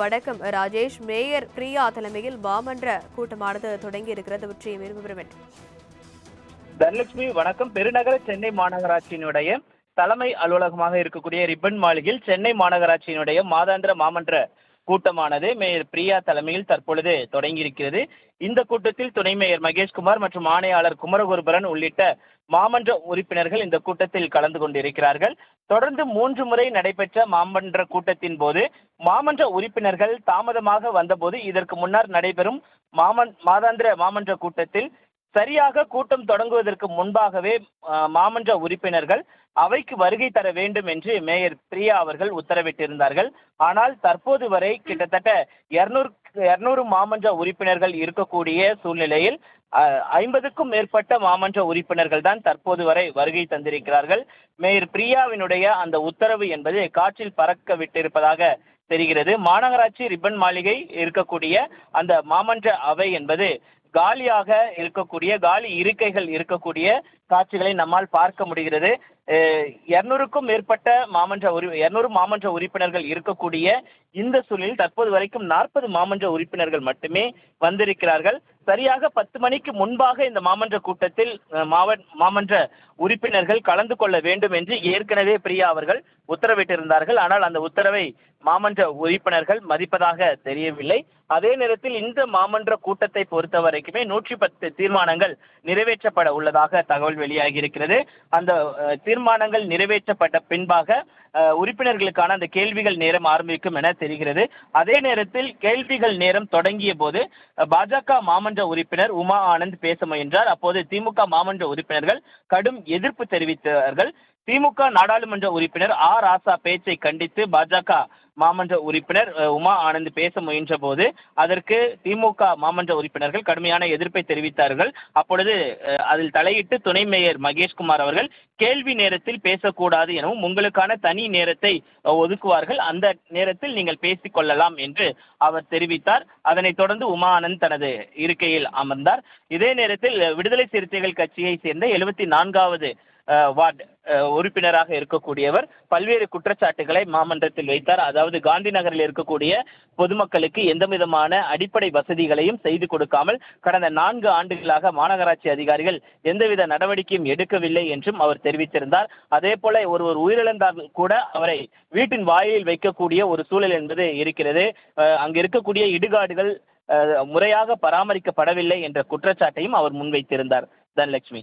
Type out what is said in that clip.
வணக்கம். ராஜேஷ் மேயர் பிரியா தலைமையில் மாமன்ற கூட்டமானது தொடங்கி இருக்கிறது. பற்றிய விவரம் தனலட்சுமி வணக்கம். பெருநகர சென்னை மாநகராட்சியினுடைய தலைமை அலுவலகமாக இருக்கக்கூடிய ரிப்பன் மாளிகையில் சென்னை மாநகராட்சியினுடைய மாதாந்திர மாமன்ற கூட்டமானது மேயர் பிரியா தலைமையில் தற்பொழுது தொடங்கியிருக்கிறது. இந்த கூட்டத்தில் துணை மேயர் மகேஷ்குமார் மற்றும் ஆணையாளர் குமரகுருபரன் உள்ளிட்ட மாமன்ற உறுப்பினர்கள் இந்த கூட்டத்தில் கலந்து கொண்டிருக்கிறார்கள். தொடர்ந்து மூன்று முறை நடைபெற்ற மாமன்ற கூட்டத்தின் போது மாமன்ற உறுப்பினர்கள் தாமதமாக வந்தபோது இதற்கு முன்னர் நடைபெறும் மாமன் மாதாந்திர மாமன்ற கூட்டத்தில் சரியாக கூட்டம் தொடங்குவதற்கு முன்பாகவே மாமன்ற உறுப்பினர்கள் அவைக்கு வருகை தர வேண்டும் என்று மேயர் பிரியா அவர்கள் உத்தரவிட்டிருந்தார்கள். ஆனால் தற்போது வரை கிட்டத்தட்ட இருநூறு இருநூறு மாமன்ற உறுப்பினர்கள் இருக்கக்கூடிய சூழ்நிலையில் அஹ், ஐம்பதுக்கும் மேற்பட்ட மாமன்ற உறுப்பினர்கள் தான் தற்போது வரை வருகை தந்திருக்கிறார்கள். மேயர் பிரியாவினுடைய அந்த உத்தரவு என்பது காற்றில் பறக்க விட்டிருப்பதாக தெரிகிறது. மாநகராட்சி ரிப்பன் மாளிகை இருக்கக்கூடிய அந்த மாமன்ற அவை என்பது காலியாக இருக்கக்கூடிய காலி இருக்கைகள் இருக்கக்கூடிய காட்சிகளை நம்மால் பார்க்க முடிகிறது. இருநூறுக்கும் மேற்பட்ட மாமன்ற உரி இருநூறு மாமன்ற உறுப்பினர்கள் இருக்கக்கூடிய இந்த சூழலில் தற்போது வரைக்கும் நாற்பது மாமன்ற உறுப்பினர்கள் மட்டுமே வந்திருக்கிறார்கள். சரியாக பத்து மணிக்கு முன்பாக இந்த மாமன்ற கூட்டத்தில் மாமன்ற உறுப்பினர்கள் கலந்து கொள்ள வேண்டும் என்று ஏற்கனவே பிரியா அவர்கள் உத்தரவிட்டிருந்தார்கள். ஆனால் அந்த உத்தரவை மாமன்ற உறுப்பினர்கள் மதிப்பதாக தெரியவில்லை. அதே நேரத்தில் இந்த மாமன்ற கூட்டத்தை பொறுத்த வரைக்குமே நூற்றி பத்து தீர்மானங்கள் நிறைவேற்றப்பட உள்ளதாக தகவல் வெளியாகி இருக்கிறது அந்த தீர்மானங்கள் நிறைவேற்றப்பட்ட பின்பாக உறுப்பினர்களுக்கான அந்த கேள்விகள் நேரம் ஆரம்பிக்கும் என தெரிகிறது. அதே நேரத்தில் கேள்விகள் நேரம் தொடங்கிய போது பாஜக மாமன்ற உறுப்பினர் உமா ஆனந்த் பேச முயன்றார். அப்போது திமுக மாமன்ற உறுப்பினர்கள் கடும் எதிர்ப்பு தெரிவித்தார்கள். திமுக நாடாளுமன்ற உறுப்பினர் ஆ. ராசா பேச்சை கண்டித்து பாஜக மாமன்ற உறுப்பினர் உமா ஆனந்த் பேச முயன்ற போது அதற்கு திமுக மாமன்ற உறுப்பினர்கள் கடுமையான எதிர்ப்பை தெரிவித்தார்கள். அப்பொழுது அதில் தலையிட்டு துணை மேயர் மகேஷ்குமார் அவர்கள் கேள்வி நேரத்தில் பேசக்கூடாது எனவும் உங்களுக்கான தனி நேரத்தை ஒதுக்குவார்கள். அந்த நேரத்தில் நீங்கள் பேசிக் கொள்ளலாம் என்று அவர் தெரிவித்தார். அதனைத் தொடர்ந்து உமா ஆனந்த் தனது இருக்கையில் அமர்ந்தார். இதே நேரத்தில் விடுதலை சிறுத்தைகள் கட்சியை சேர்ந்த எழுபத்தி நான்காவது வார்டு உறுப்பினராக இருக்கக்கூடியவர் பல்வேறு குற்றச்சாட்டுகளை மாமன்றத்தில் வைத்தார். அதாவது காந்தி நகரில் இருக்கக்கூடிய பொதுமக்களுக்கு எந்த விதமான அடிப்படை வசதிகளையும் செய்து கொடுக்காமல் கடந்த நான்கு ஆண்டுகளாக மாநகராட்சி அதிகாரிகள் எந்தவித நடவடிக்கையும் எடுக்கவில்லை என்றும் அவர் தெரிவித்திருந்தார். அதே போல ஒருவர் உயிரிழந்தால் கூட அவரை வீட்டின் வாயிலில் வைக்கக்கூடிய ஒரு சூழல் என்பது இருக்கிறது. அங்கு இருக்கக்கூடிய இடுகாடுகள் முறையாக பராமரிக்கப்படவில்லை என்ற குற்றச்சாட்டையும் அவர் முன்வைத்திருந்தார். தனலட்சுமி.